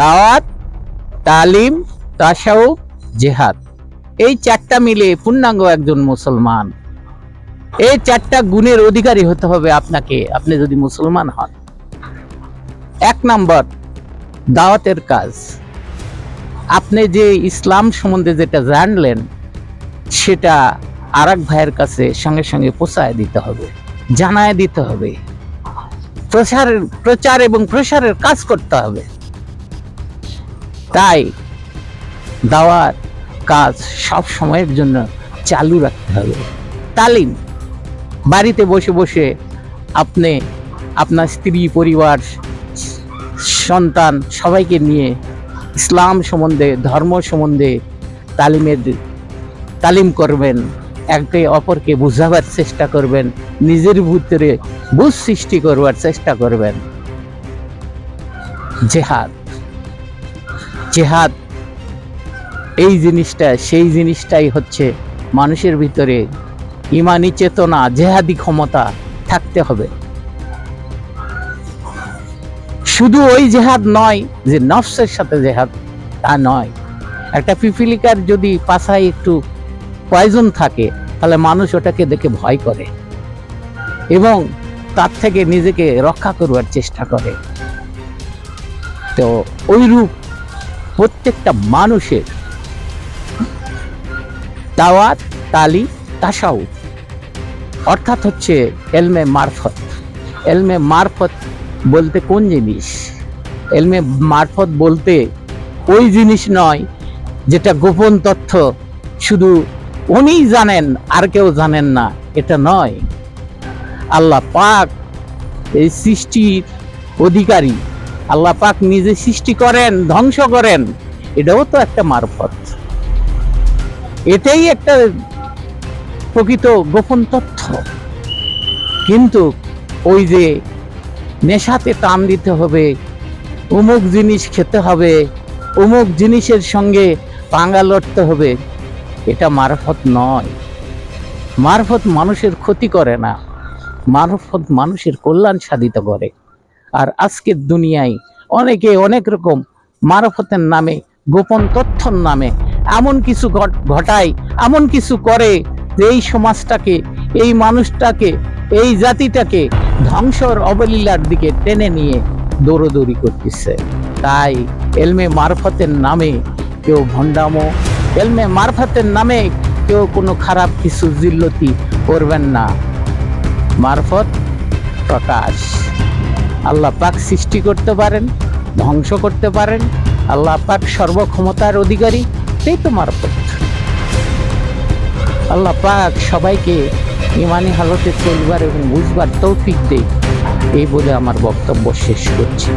দাওয়াত, তালিম, তাসাউ, জেহাদ। এই চারটা মিলে পূর্ণাঙ্গ একজন মুসলমান। এই চারটা গুণের অধিকারী হতে হবে আপনাকে, আপনি যদি মুসলমান হন। এক নম্বর, দাওয়াতের কাজ। আপনি যে ইসলাম সম্বন্ধে যেটা জানলেন, সেটা আর ভাইয়ের কাছে সঙ্গে সঙ্গে পৌঁছায় দিতে হবে, জানায় দিতে হবে। প্রচারের প্রচার এবং প্রসারের কাজ করতে হবে। তাই দাওয়ার কাজ সব সময়ের জন্য চালু রাখতে হবে। তালিম, বাড়িতে বসে বসে আপনি আপনার স্ত্রী, পরিবার, সন্তান সবাইকে নিয়ে ইসলাম সম্বন্ধে, ধর্ম সম্বন্ধে তালিমের, তালিম করবেন। একে অপরকে বুঝাবার চেষ্টা করবেন। নিজের ভিতরে বুঝ সৃষ্টি করবার চেষ্টা করবেন। জেহাদ। জেহাদ। এই জিনিসটা, সেই জিনিসটাই হচ্ছে মানুষের ভিতরে ইমানি চেতনা, জেহাদি ক্ষমতা থাকতে হবে। শুধু ওই জেহাদ নয়, যে নফসের সাথে জেহাদ, তা নয়। একটা পিপিলিকার যদি পাশায় একটু পয়জন থাকে, তাহলে মানুষ ওটাকে দেখে ভয় করে এবং তার থেকে নিজেকে রক্ষা করবার চেষ্টা করে। তো ওই রূপ প্রত্যেকটা মানুষের। দাওয়াত, তালি তাসাউ অর্থাৎ হচ্ছে এলমে মারফত। এলমে মারফত বলতে কোন জিনিস? এলমে মারফত বলতে ওই জিনিস নয় যেটা গোপন তথ্য। শুধু উনিই জানেন, আর কেউ জানেন না, এটা নয়। আল্লাহ পাক এই সৃষ্টির অধিকারী। আল্লাহ পাক নিজে সৃষ্টি করেন, ধ্বংস করেন, এটাও তো একটা মারফত। এটাই একটা প্রকৃত গোপন তথ্য। কিন্তু ওই যে নেশাতে টান দিতে হবে অমুক জিনিস খেতে হবে অমুক জিনিসের সঙ্গে পাঙ্গা লড়তে হবে, এটা মারফত নয়। মারফত মানুষের ক্ষতি করে না, মারফত মানুষের কল্যাণ সাধিত করে। আর আজকের দুনিয়ায় অনেকে অনেক রকম মারফতের নামে, গোপন তথ্যর নামে এমন কিছু ঘট- ঘটায়, এমন কিছু করে যে এই সমাজটাকে, এই মানুষটাকে, এই জাতিটাকে ধ্বংসর অবলীলার দিকে টেনে নিয়ে দৌড়দৌড়ি করতেছে। তাই এলমে মারফতের নামে কেউ ভণ্ডামো, এলমে মারফতের নামে কেউ কোনো খারাপ কিছু জিল্লতি করবেন না। মারফত প্রকাশ। আল্লাহ পাক সৃষ্টি করতে পারেন, ধ্বংস করতে পারেন, আল্লাহ পাক সর্বক্ষমতার অধিকারী, সেই তো মারফত আল্লাহ পাক সবাইকে ইমানি হালতে চলবার এবং বুঝবার তৌফিক দেয়, এই বলে আমার বক্তব্য শেষ করছি।